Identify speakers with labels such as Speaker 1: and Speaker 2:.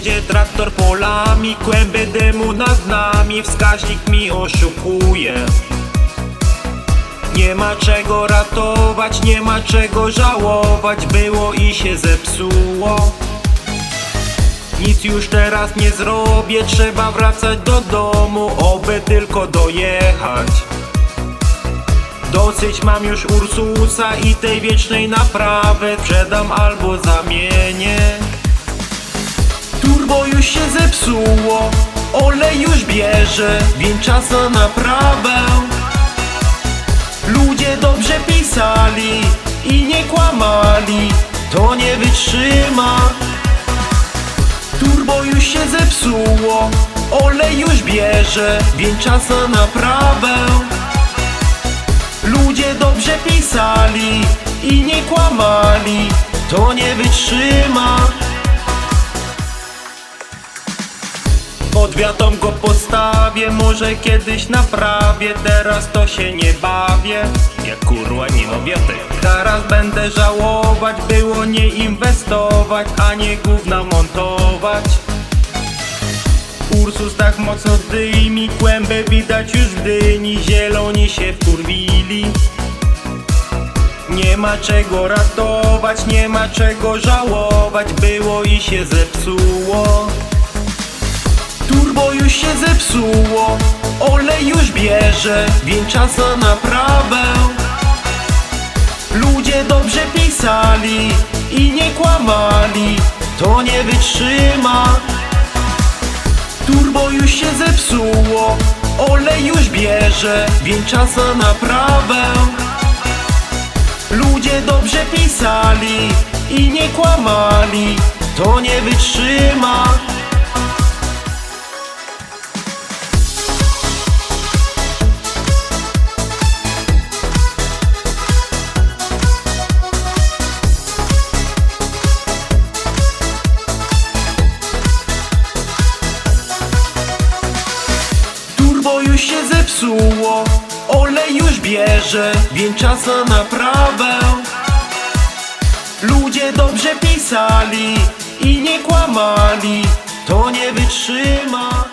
Speaker 1: Jedzie traktor polami, kłęby dymu nad nami Wskaźnik mi oszukuje. Nie ma czego ratować, nie ma czego żałować Było i się zepsuło. Nic już teraz nie zrobię, trzeba wracać do domu Oby tylko dojechać. Dosyć mam już Ursusa i tej wiecznej naprawy Sprzedam albo zamienię Turbo już się zepsuło, olej już bierze Więc czas na naprawę. Ludzie dobrze pisali i nie kłamali To nie wytrzyma. Turbo już się zepsuło, olej już bierze Więc czas na naprawę. Ludzie dobrze pisali i nie kłamali To nie wytrzyma Pod wiatą go postawię, może kiedyś naprawię Teraz to się nie bawię. Jak kurwa nie wiatek. Teraz będę żałować, było nie inwestować A nie gówna montować. Ursus tak mocno dymi, kłębę widać już w dyni Zieloni się wkurwili. Nie ma czego ratować, nie ma czego żałować Było i się zepsuło Turbo już się zepsuło, olej już bierze Więc czas na naprawę. Ludzie dobrze pisali i nie kłamali To nie wytrzyma. Turbo już się zepsuło, olej już bierze Więc czas na naprawę. Ludzie dobrze pisali i nie kłamali To nie wytrzyma się zepsuło, olej już bierze, więc czas na naprawę. Ludzie dobrze pisali i nie kłamali, to nie wytrzyma.